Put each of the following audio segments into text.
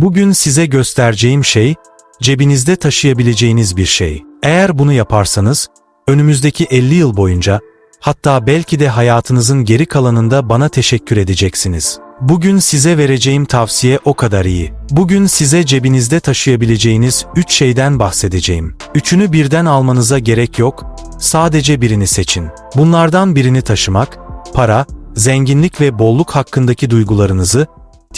Bugün size göstereceğim şey, cebinizde taşıyabileceğiniz bir şey. Eğer bunu yaparsanız, önümüzdeki 50 yıl boyunca, hatta belki de hayatınızın geri kalanında bana teşekkür edeceksiniz. Bugün size vereceğim tavsiye o kadar iyi. Bugün size cebinizde taşıyabileceğiniz 3 şeyden bahsedeceğim. Üçünü birden almanıza gerek yok, sadece birini seçin. Bunlardan birini taşımak, para, zenginlik ve bolluk hakkındaki duygularınızı,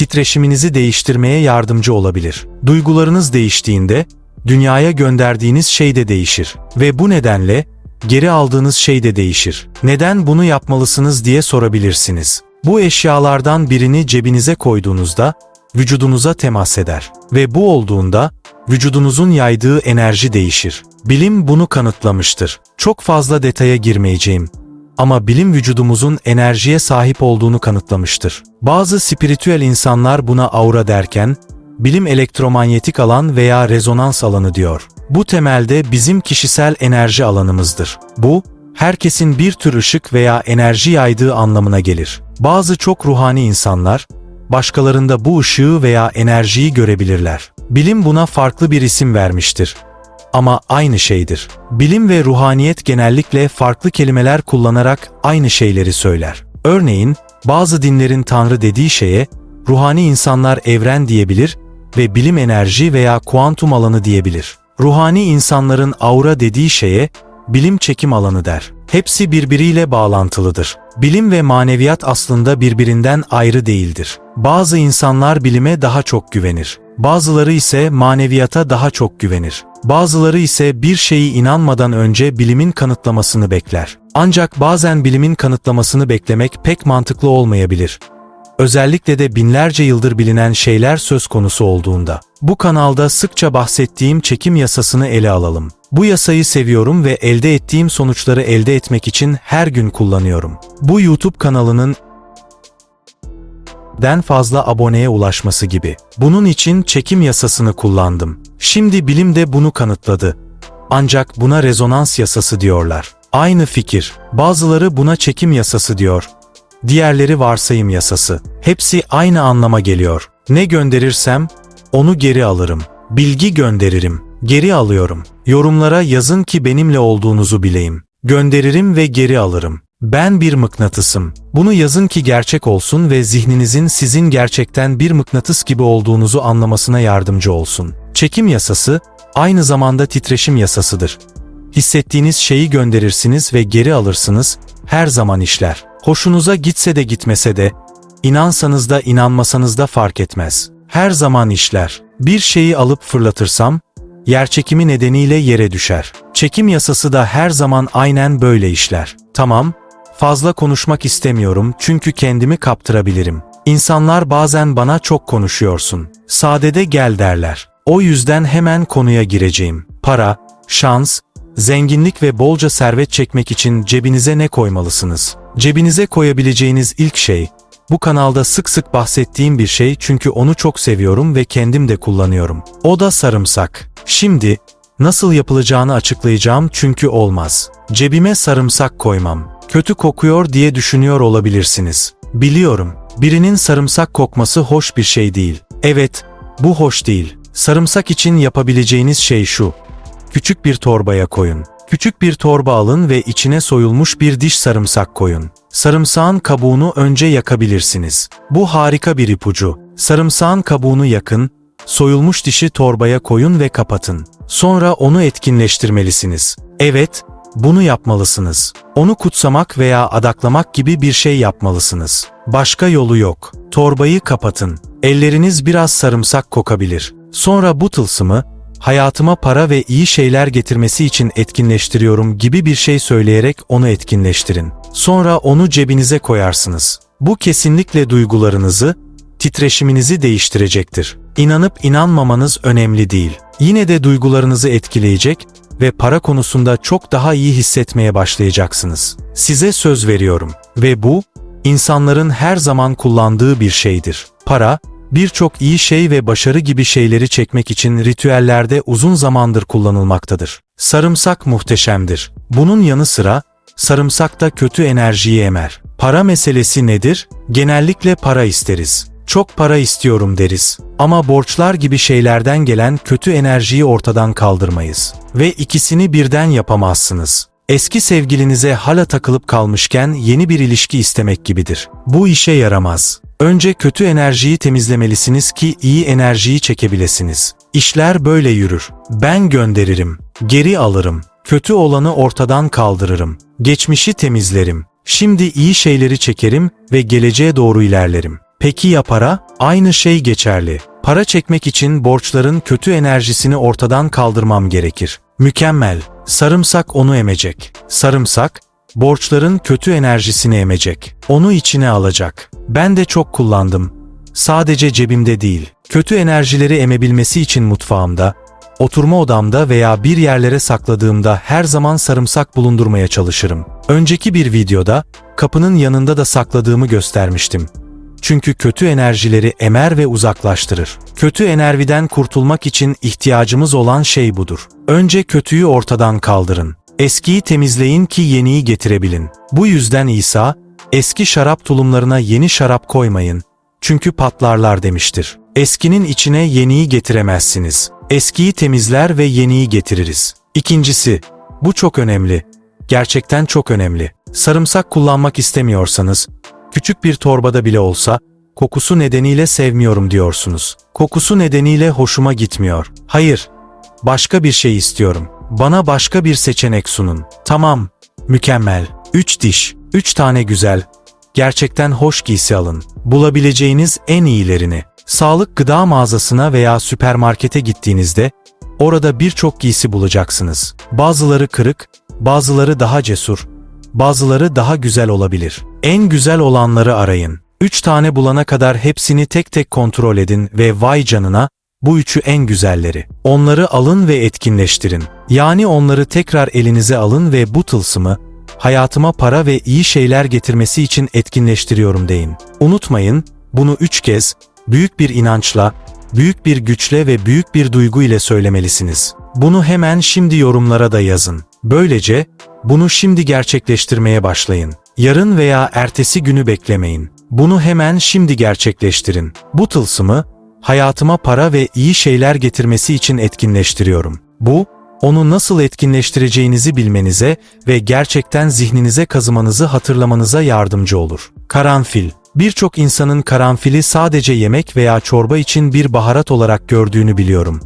titreşiminizi değiştirmeye yardımcı olabilir. Duygularınız değiştiğinde, dünyaya gönderdiğiniz şey de değişir. Ve bu nedenle, geri aldığınız şey de değişir. Neden bunu yapmalısınız diye sorabilirsiniz. Bu eşyalardan birini cebinize koyduğunuzda, vücudunuza temas eder. Ve bu olduğunda, vücudunuzun yaydığı enerji değişir. Bilim bunu kanıtlamıştır. Çok fazla detaya girmeyeceğim. Ama bilim vücudumuzun enerjiye sahip olduğunu kanıtlamıştır. Bazı spiritüel insanlar buna aura derken, bilim elektromanyetik alan veya rezonans alanı diyor. Bu temelde bizim kişisel enerji alanımızdır. Bu, herkesin bir tür ışık veya enerji yaydığı anlamına gelir. Bazı çok ruhani insanlar, başkalarında bu ışığı veya enerjiyi görebilirler. Bilim buna farklı bir isim vermiştir. Ama aynı şeydir. Bilim ve ruhaniyet genellikle farklı kelimeler kullanarak aynı şeyleri söyler. Örneğin, bazı dinlerin tanrı dediği şeye, ruhani insanlar evren diyebilir ve bilim enerji veya kuantum alanı diyebilir. Ruhani insanların aura dediği şeye, bilim çekim alanı der. Hepsi birbiriyle bağlantılıdır. Bilim ve maneviyat aslında birbirinden ayrı değildir. Bazı insanlar bilime daha çok güvenir. Bazıları ise maneviyata daha çok güvenir. Bazıları ise bir şeyi inanmadan önce bilimin kanıtlamasını bekler. Ancak bazen bilimin kanıtlamasını beklemek pek mantıklı olmayabilir. Özellikle de binlerce yıldır bilinen şeyler söz konusu olduğunda. Bu kanalda sıkça bahsettiğim çekim yasasını ele alalım. Bu yasayı seviyorum ve elde ettiğim sonuçları elde etmek için her gün kullanıyorum. Bu YouTube kanalının den fazla aboneye ulaşması gibi. Bunun için çekim yasasını kullandım. Şimdi bilim de bunu kanıtladı. Ancak buna rezonans yasası diyorlar. Aynı fikir. Bazıları buna çekim yasası diyor. Diğerleri varsayım yasası. Hepsi aynı anlama geliyor. Ne gönderirsem onu geri alırım. Bilgi gönderirim. Geri alıyorum. Yorumlara yazın ki benimle olduğunuzu bileyim. Gönderirim ve geri alırım. Ben bir mıknatısım. Bunu yazın ki gerçek olsun ve zihninizin sizin gerçekten bir mıknatıs gibi olduğunuzu anlamasına yardımcı olsun. Çekim yasası, aynı zamanda titreşim yasasıdır. Hissettiğiniz şeyi gönderirsiniz ve geri alırsınız, her zaman işler. Hoşunuza gitse de gitmese de, inansanız da inanmasanız da fark etmez. Her zaman işler. Bir şeyi alıp fırlatırsam, yerçekimi nedeniyle yere düşer. Çekim yasası da her zaman aynen böyle işler. Tamam, fazla konuşmak istemiyorum çünkü kendimi kaptırabilirim. İnsanlar bazen bana çok konuşuyorsun. Sadede gel derler. O yüzden hemen konuya gireceğim. Para, şans, zenginlik ve bolca servet çekmek için cebinize ne koymalısınız? Cebinize koyabileceğiniz ilk şey, bu kanalda sık sık bahsettiğim bir şey çünkü onu çok seviyorum ve kendim de kullanıyorum. O da sarımsak. Şimdi, nasıl yapılacağını açıklayacağım çünkü olmaz. Cebime sarımsak koymam. Kötü kokuyor diye düşünüyor olabilirsiniz. Biliyorum, birinin sarımsak kokması hoş bir şey değil. Evet, bu hoş değil. Sarımsak için yapabileceğiniz şey şu. Küçük bir torbaya koyun. Küçük bir torba alın ve içine soyulmuş bir diş sarımsak koyun. Sarımsağın kabuğunu önce yakabilirsiniz. Bu harika bir ipucu. Sarımsağın kabuğunu yakın, soyulmuş dişi torbaya koyun ve kapatın. Sonra onu etkinleştirmelisiniz. Evet, bunu yapmalısınız. Onu kutsamak veya adaklamak gibi bir şey yapmalısınız. Başka yolu yok. Torbayı kapatın. Elleriniz biraz sarımsak kokabilir. Sonra bu tılsımı, hayatıma para ve iyi şeyler getirmesi için etkinleştiriyorum gibi bir şey söyleyerek onu etkinleştirin. Sonra onu cebinize koyarsınız. Bu kesinlikle duygularınızı, titreşiminizi değiştirecektir. İnanıp inanmamanız önemli değil. Yine de duygularınızı etkileyecek ve para konusunda çok daha iyi hissetmeye başlayacaksınız. Size söz veriyorum ve bu insanların her zaman kullandığı bir şeydir. Para, birçok iyi şey ve başarı gibi şeyleri çekmek için ritüellerde uzun zamandır kullanılmaktadır. Sarımsak muhteşemdir. Bunun yanı sıra sarımsak da kötü enerjiyi emer. Para meselesi nedir? Genellikle para isteriz. Çok para istiyorum deriz. Ama borçlar gibi şeylerden gelen kötü enerjiyi ortadan kaldırmayız. Ve ikisini birden yapamazsınız. Eski sevgilinize hala takılıp kalmışken yeni bir ilişki istemek gibidir. Bu işe yaramaz. Önce kötü enerjiyi temizlemelisiniz ki iyi enerjiyi çekebilesiniz. İşler böyle yürür. Ben gönderirim, geri alırım. Kötü olanı ortadan kaldırırım. Geçmişi temizlerim. Şimdi iyi şeyleri çekerim ve geleceğe doğru ilerlerim. Peki ya para? Aynı şey geçerli. Para çekmek için borçların kötü enerjisini ortadan kaldırmam gerekir. Mükemmel. Sarımsak onu emecek. Sarımsak, borçların kötü enerjisini emecek. Onu içine alacak. Ben de çok kullandım. Sadece cebimde değil. Kötü enerjileri emebilmesi için mutfağımda, oturma odamda veya bir yerlere sakladığımda her zaman sarımsak bulundurmaya çalışırım. Önceki bir videoda kapının yanında da sakladığımı göstermiştim. Çünkü kötü enerjileri emer ve uzaklaştırır. Kötü enerjiden kurtulmak için ihtiyacımız olan şey budur. Önce kötüyü ortadan kaldırın. Eskiyi temizleyin ki yeniyi getirebilin. Bu yüzden İsa, eski şarap tulumlarına yeni şarap koymayın. Çünkü patlarlar demiştir. Eskinin içine yeniyi getiremezsiniz. Eskiyi temizler ve yeniyi getiririz. İkincisi, bu çok önemli. Gerçekten çok önemli. Sarımsak kullanmak istemiyorsanız, küçük bir torbada bile olsa, kokusu nedeniyle sevmiyorum diyorsunuz. Kokusu nedeniyle hoşuma gitmiyor. Hayır, başka bir şey istiyorum. Bana başka bir seçenek sunun. Tamam, mükemmel. Üç diş, üç tane güzel, gerçekten hoş giysi alın. Bulabileceğiniz en iyilerini. Sağlık gıda mağazasına veya süpermarkete gittiğinizde orada birçok giysi bulacaksınız. Bazıları kırık, bazıları daha cesur, bazıları daha güzel olabilir. En güzel olanları arayın. Üç tane bulana kadar hepsini tek tek kontrol edin ve vay canına, bu üçü en güzelleri. Onları alın ve etkinleştirin. Yani onları tekrar elinize alın ve bu tılsımı, hayatıma para ve iyi şeyler getirmesi için etkinleştiriyorum deyin. Unutmayın, bunu üç kez, büyük bir inançla, büyük bir güçle ve büyük bir duygu ile söylemelisiniz. Bunu hemen şimdi yorumlara da yazın. Böylece, bunu şimdi gerçekleştirmeye başlayın. Yarın veya ertesi günü beklemeyin. Bunu hemen şimdi gerçekleştirin. Bu tılsımı, hayatıma para ve iyi şeyler getirmesi için etkinleştiriyorum. Bu, onu nasıl etkinleştireceğinizi bilmenize ve gerçekten zihninize kazımanızı hatırlamanıza yardımcı olur. Karanfil Birçok insanın karanfili sadece yemek veya çorba için bir baharat olarak gördüğünü biliyorum.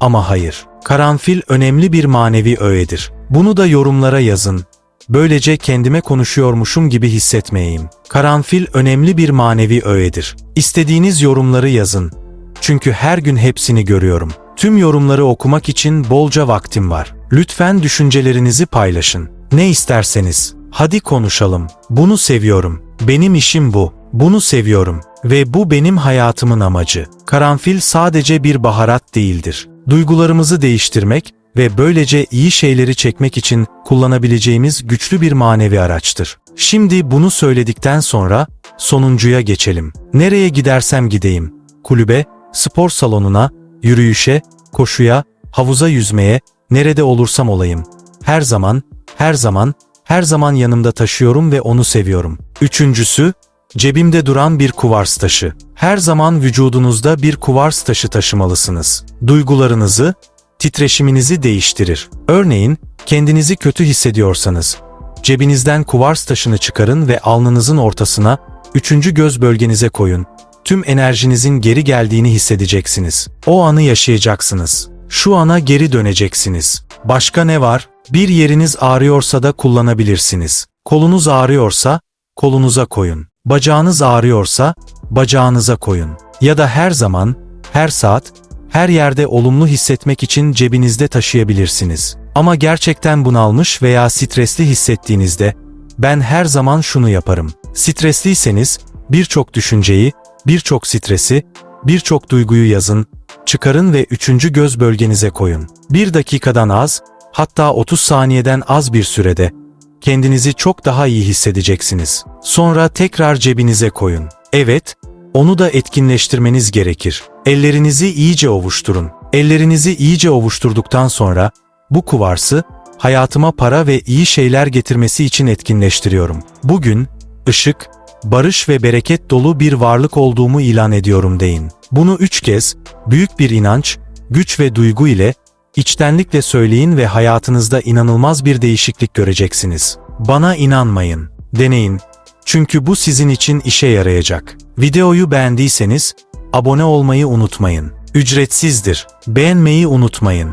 Ama hayır. Karanfil önemli bir manevi öğedir. Bunu da yorumlara yazın. Böylece kendime konuşuyormuşum gibi hissetmeyeyim. Karanfil önemli bir manevi öğedir. İstediğiniz yorumları yazın. Çünkü her gün hepsini görüyorum. Tüm yorumları okumak için bolca vaktim var. Lütfen düşüncelerinizi paylaşın. Ne isterseniz. Hadi konuşalım. Bunu seviyorum. Benim işim bu. Bunu seviyorum. Ve bu benim hayatımın amacı. Karanfil sadece bir baharat değildir. Duygularımızı değiştirmek ve böylece iyi şeyleri çekmek için kullanabileceğimiz güçlü bir manevi araçtır. Şimdi bunu söyledikten sonra sonuncuya geçelim. Nereye gidersem gideyim. Kulübe, spor salonuna, yürüyüşe, koşuya, havuza yüzmeye, nerede olursam olayım. Her zaman, her zaman, her zaman yanımda taşıyorum ve onu seviyorum. Üçüncüsü, cebimde duran bir kuvars taşı. Her zaman vücudunuzda bir kuvars taşı taşımalısınız. Duygularınızı, titreşiminizi değiştirir. Örneğin, kendinizi kötü hissediyorsanız, cebinizden kuvars taşını çıkarın ve alnınızın ortasına, üçüncü göz bölgenize koyun. Tüm enerjinizin geri geldiğini hissedeceksiniz. O anı yaşayacaksınız. Şu ana geri döneceksiniz. Başka ne var? Bir yeriniz ağrıyorsa da kullanabilirsiniz. Kolunuz ağrıyorsa, kolunuza koyun. Bacağınız ağrıyorsa, bacağınıza koyun. Ya da her zaman, her saat, her yerde olumlu hissetmek için cebinizde taşıyabilirsiniz. Ama gerçekten bunalmış veya stresli hissettiğinizde, ben her zaman şunu yaparım. Stresliyseniz, birçok düşünceyi, birçok stresi, birçok duyguyu yazın, çıkarın ve üçüncü göz bölgenize koyun. Bir dakikadan az, hatta 30 saniyeden az bir sürede, kendinizi çok daha iyi hissedeceksiniz. Sonra tekrar cebinize koyun. Evet, onu da etkinleştirmeniz gerekir. Ellerinizi iyice ovuşturun. Ellerinizi iyice ovuşturduktan sonra bu kuvarsı hayatıma para ve iyi şeyler getirmesi için etkinleştiriyorum. Bugün ışık, barış ve bereket dolu bir varlık olduğumu ilan ediyorum deyin. Bunu üç kez, büyük bir inanç, güç ve duygu ile, içtenlikle söyleyin ve hayatınızda inanılmaz bir değişiklik göreceksiniz. Bana inanmayın. Deneyin. Çünkü bu sizin için işe yarayacak. Videoyu beğendiyseniz, abone olmayı unutmayın. Ücretsizdir. Beğenmeyi unutmayın.